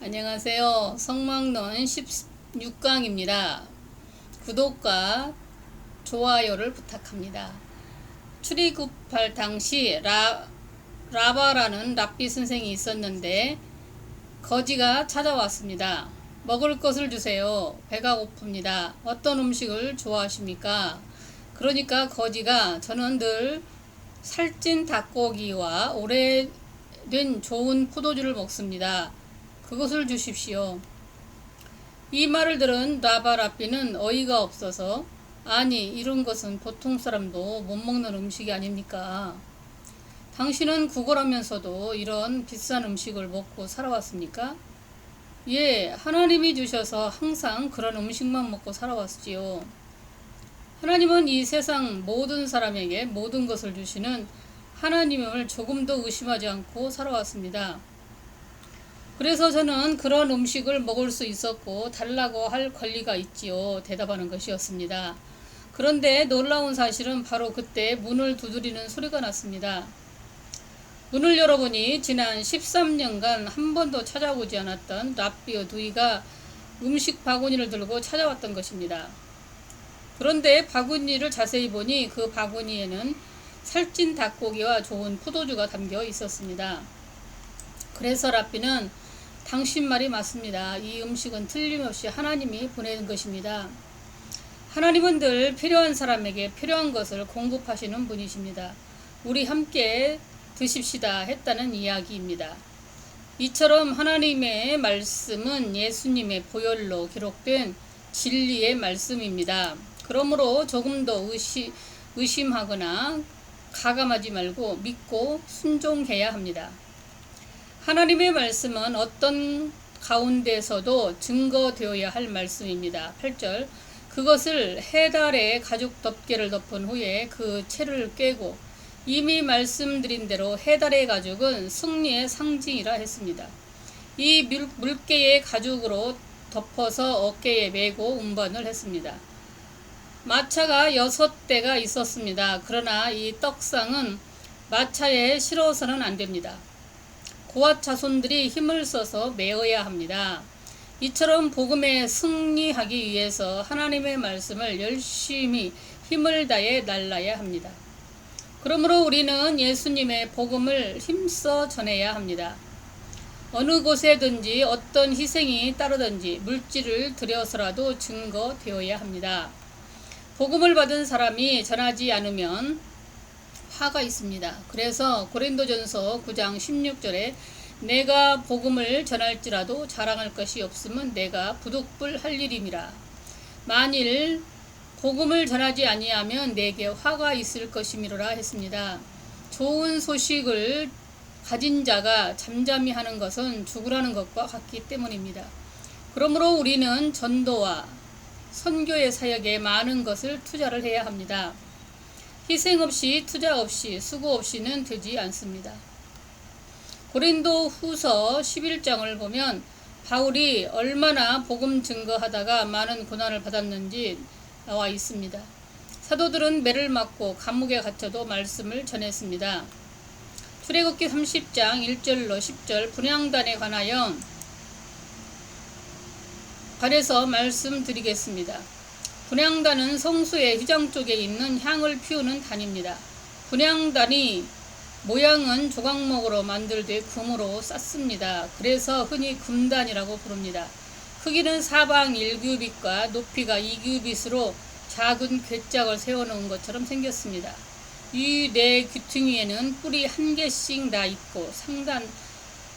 안녕하세요. 성막론 16강입니다. 구독과 좋아요를 부탁합니다. 출애굽할 당시 라, 라바라는 랍비 선생이 있었는데 거지가 찾아왔습니다. 먹을 것을 주세요. 배가 고픕니다. 어떤 음식을 좋아하십니까? 그러니까 거지가 저는 늘 살찐 닭고기와 오래된 좋은 포도주를 먹습니다. 그것을 주십시오. 이 말을 들은 라바라비는 어이가 없어서 아니 이런 것은 보통 사람도 못 먹는 음식이 아닙니까? 당신은 구걸하면서도 이런 비싼 음식을 먹고 살아왔습니까? 예, 하나님이 주셔서 항상 그런 음식만 먹고 살아왔지요. 하나님은 이 세상 모든 사람에게 모든 것을 주시는 하나님을 조금도 의심하지 않고 살아왔습니다. 그래서 저는 그런 음식을 먹을 수 있었고 달라고 할 권리가 있지요. 대답하는 것이었습니다. 그런데 놀라운 사실은 바로 그때 문을 두드리는 소리가 났습니다. 문을 열어보니 지난 13년간 한 번도 찾아오지 않았던 라비어 두이가 음식 바구니를 들고 찾아왔던 것입니다. 그런데 바구니를 자세히 보니 그 바구니에는 살찐 닭고기와 좋은 포도주가 담겨 있었습니다. 그래서 라비는 당신 말이 맞습니다. 이 음식은 틀림없이 하나님이 보내는 것입니다. 하나님은 늘 필요한 사람에게 필요한 것을 공급하시는 분이십니다. 우리 함께 드십시다 했다는 이야기입니다. 이처럼 하나님의 말씀은 예수님의 보혈로 기록된 진리의 말씀입니다. 그러므로 조금 더 의심, 의심하거나 가감하지 말고 믿고 순종해야 합니다. 하나님의 말씀은 어떤 가운데서도 증거되어야 할 말씀입니다. 8절 그것을 해달에 가죽 덮개를 덮은 후에 그 채를 꿰고 이미 말씀드린 대로 해달의 가죽은 승리의 상징이라 했습니다. 이 물, 물개의 가죽으로 덮어서 어깨에 메고 운반을 했습니다. 마차가 여섯 대가 있었습니다. 그러나 이 떡상은 마차에 실어서는 안 됩니다. 고아 자손들이 힘을 써서 메어야 합니다. 이처럼 복음에 승리하기 위해서 하나님의 말씀을 열심히 힘을 다해 날라야 합니다. 그러므로 우리는 예수님의 복음을 힘써 전해야 합니다. 어느 곳에든지 어떤 희생이 따르든지 물질을 들여서라도 증거되어야 합니다. 복음을 받은 사람이 전하지 않으면 화가 있습니다. 그래서 고린도전서 9장 16절에 내가 복음을 전할지라도 자랑할 것이 없으면 내가 부득불 할 일임이라. 만일 복음을 전하지 아니하면 내게 화가 있을 것이미로라 했습니다. 좋은 소식을 가진 자가 잠잠히 하는 것은 죽으라는 것과 같기 때문입니다. 그러므로 우리는 전도와 선교의 사역에 많은 것을 투자를 해야 합니다. 희생 없이 투자 없이 수고 없이는 되지 않습니다. 고린도 후서 11장을 보면 바울이 얼마나 복음 증거하다가 많은 고난을 받았는지 나와 있습니다. 사도들은 매를 맞고 감옥에 갇혀도 말씀을 전했습니다. 출애굽기 30장 1절로 10절 분양단에 관하여 관해서 말씀드리겠습니다. 분향단은 성수의 휘장 쪽에 있는 향을 피우는 단입니다. 분향단이 모양은 조각목으로 만들되 금으로 쌌습니다. 그래서 흔히 금단이라고 부릅니다. 크기는 사방 1규빗과 높이가 2규빗으로 작은 괴짝을 세워놓은 것처럼 생겼습니다. 이 네 귀퉁이에는 뿔이 한 개씩 나 있고 상단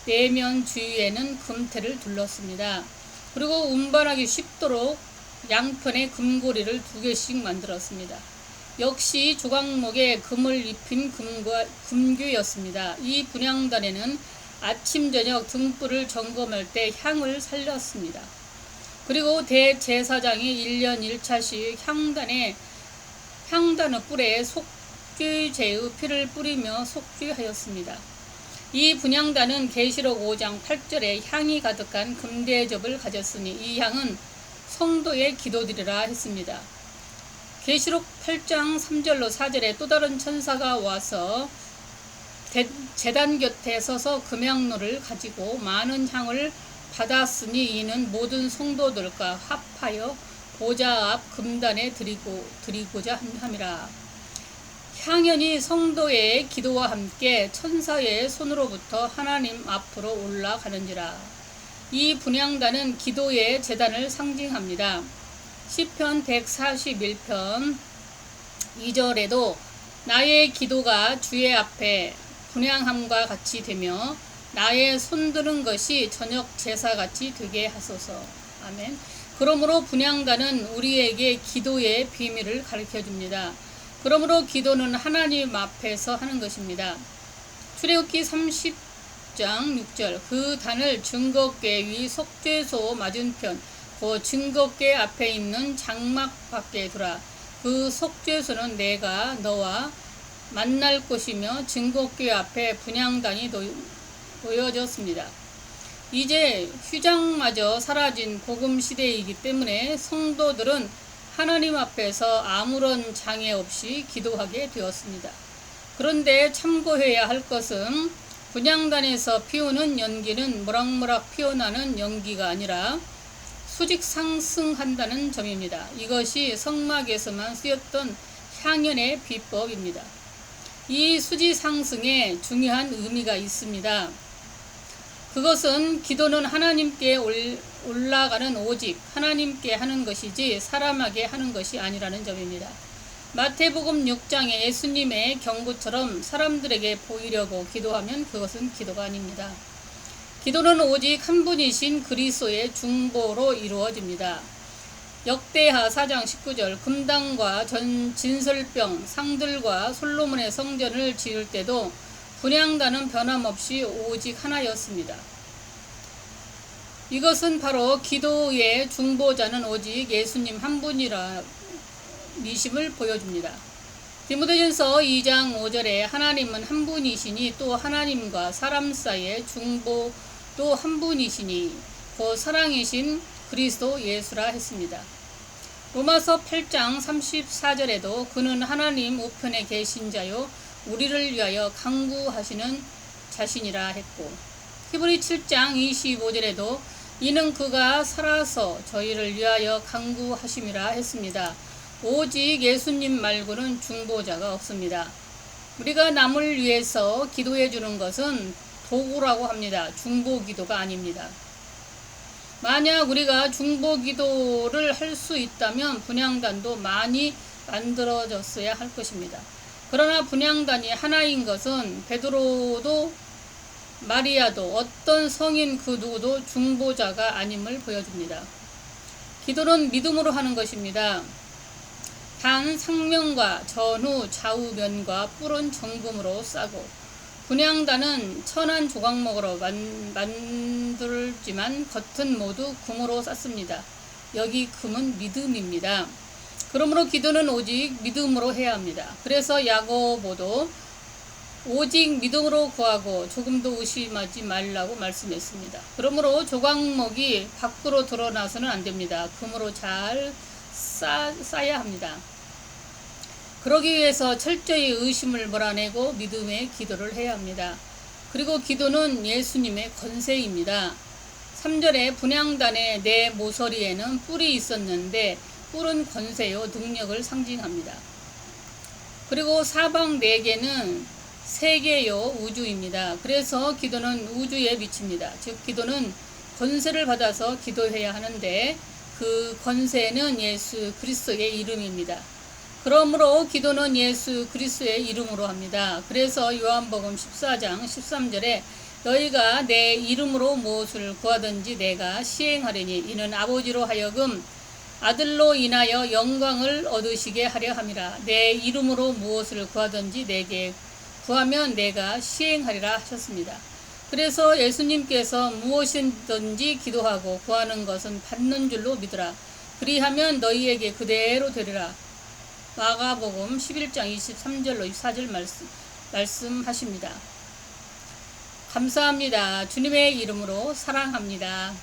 내면 주위에는 금태를 둘렀습니다. 그리고 운반하기 쉽도록 양편에 금고리를 두 개씩 만들었습니다. 역시 조각목에 금을 입힌 금과, 금괴였습니다. 이 분향단에는 아침 저녁 등불을 점검할 때 향을 살렸습니다. 그리고 대제사장이 1년 1차씩 향단에 향단의 뿔에 속죄제의 피를 뿌리며 속죄하였습니다. 이 분향단은 계시록 5장 8절에 향이 가득한 금대접을 가졌으니 이 향은 성도의 기도드리라 했습니다. 계시록 8장 3절로 4절에 또 다른 천사가 와서 재단 곁에 서서 금향로를 가지고 많은 향을 받았으니 이는 모든 성도들과 합하여 보좌 앞 금단에 드리고 드리고자 함이라. 향연이 성도의 기도와 함께 천사의 손으로부터 하나님 앞으로 올라가는지라. 이 분향단은 기도의 재단을 상징합니다. 시편 141편 2절에도 나의 기도가 주의 앞에 분향함과 같이 되며 나의 손드는 것이 저녁 제사같이 되게 하소서. 아멘. 그러므로 분향단은 우리에게 기도의 비밀을 가르쳐 줍니다. 그러므로 기도는 하나님 앞에서 하는 것입니다. 출애굽기 30 장 6절 그 단을 증거궤 위 속죄소 맞은편 그 증거궤 앞에 있는 장막 밖에 두라. 그 속죄소는 내가 너와 만날 곳이며 증거궤 앞에 분향단이 놓여졌습니다. 이제 휴장마저 사라진 복음 시대이기 때문에 성도들은 하나님 앞에서 아무런 장애 없이 기도하게 되었습니다. 그런데 참고해야 할 것은 분양단에서 피우는 연기는 모락모락 피어나는 연기가 아니라 수직 상승한다는 점입니다. 이것이 성막에서만 쓰였던 향연의 비법입니다. 이 수지 상승에 중요한 의미가 있습니다. 그것은 기도는 하나님께 올라가는 오직 하나님께 하는 것이지 사람에게 하는 것이 아니라는 점입니다. 마태복음 6장의 예수님의 경고처럼 사람들에게 보이려고 기도하면 그것은 기도가 아닙니다. 기도는 오직 한 분이신 그리스도의 중보로 이루어집니다. 역대하 4장 19절 금당과 전 진설병 상들과 솔로몬의 성전을 지을 때도 분양단은 변함없이 오직 하나였습니다. 이것은 바로 기도의 중보자는 오직 예수님 한 분이라 미심을 보여줍니다. 디모데전서 2장 5절에 하나님은 한 분이시니 또 하나님과 사람 사이의 중보도 한 분이시니 그 사랑이신 그리스도 예수라 했습니다. 로마서 8장 34절에도 그는 하나님 우편에 계신 자요 우리를 위하여 강구하시는 자신이라 했고 히브리 7장 25절에도 이는 그가 살아서 저희를 위하여 강구하심이라 했습니다. 오직 예수님 말고는 중보자가 없습니다. 우리가 남을 위해서 기도해 주는 것은 도구라고 합니다. 중보 기도가 아닙니다. 만약 우리가 중보 기도를 할 수 있다면 분양단도 많이 만들어졌어야 할 것입니다. 그러나 분양단이 하나인 것은 베드로도 마리아도 어떤 성인 그 누구도 중보자가 아님을 보여줍니다. 기도는 믿음으로 하는 것입니다. 단 상명과 전후 좌우면과 뿔은 정금으로 싸고 분양단은 천한 조각목으로 만, 만들지만 겉은 모두 금으로 쌌습니다. 여기 금은 믿음입니다. 그러므로 기도는 오직 믿음으로 해야 합니다. 그래서 야고보도 오직 믿음으로 구하고 조금도 의심하지 말라고 말씀했습니다. 그러므로 조각목이 밖으로 드러나서는 안 됩니다. 금으로 잘 쌓, 쌓아야 합니다. 그러기 위해서 철저히 의심을 몰아내고 믿음의 기도를 해야 합니다. 그리고 기도는 예수님의 권세입니다. 3절에 분양단의 내 모서리에는 뿔이 있었는데 뿔은 권세요 능력을 상징합니다. 그리고 사방 네 개는 세계요 우주입니다. 그래서 기도는 우주에 미칩니다. 즉 기도는 권세를 받아서 기도해야 하는데 그 권세는 예수 그리스도의 이름입니다. 그러므로 기도는 예수 그리스도의 이름으로 합니다. 그래서 요한복음 14장 13절에 너희가 내 이름으로 무엇을 구하든지 내가 시행하리니 이는 아버지로 하여금 아들로 인하여 영광을 얻으시게 하려 함이라. 내 이름으로 무엇을 구하든지 내게 구하면 내가 시행하리라 하셨습니다. 그래서 예수님께서 무엇이든지 기도하고 구하는 것은 받는 줄로 믿으라. 그리하면 너희에게 그대로 되리라. 마가복음 11장 23절로 24절 말씀, 말씀하십니다. 감사합니다. 주님의 이름으로 사랑합니다.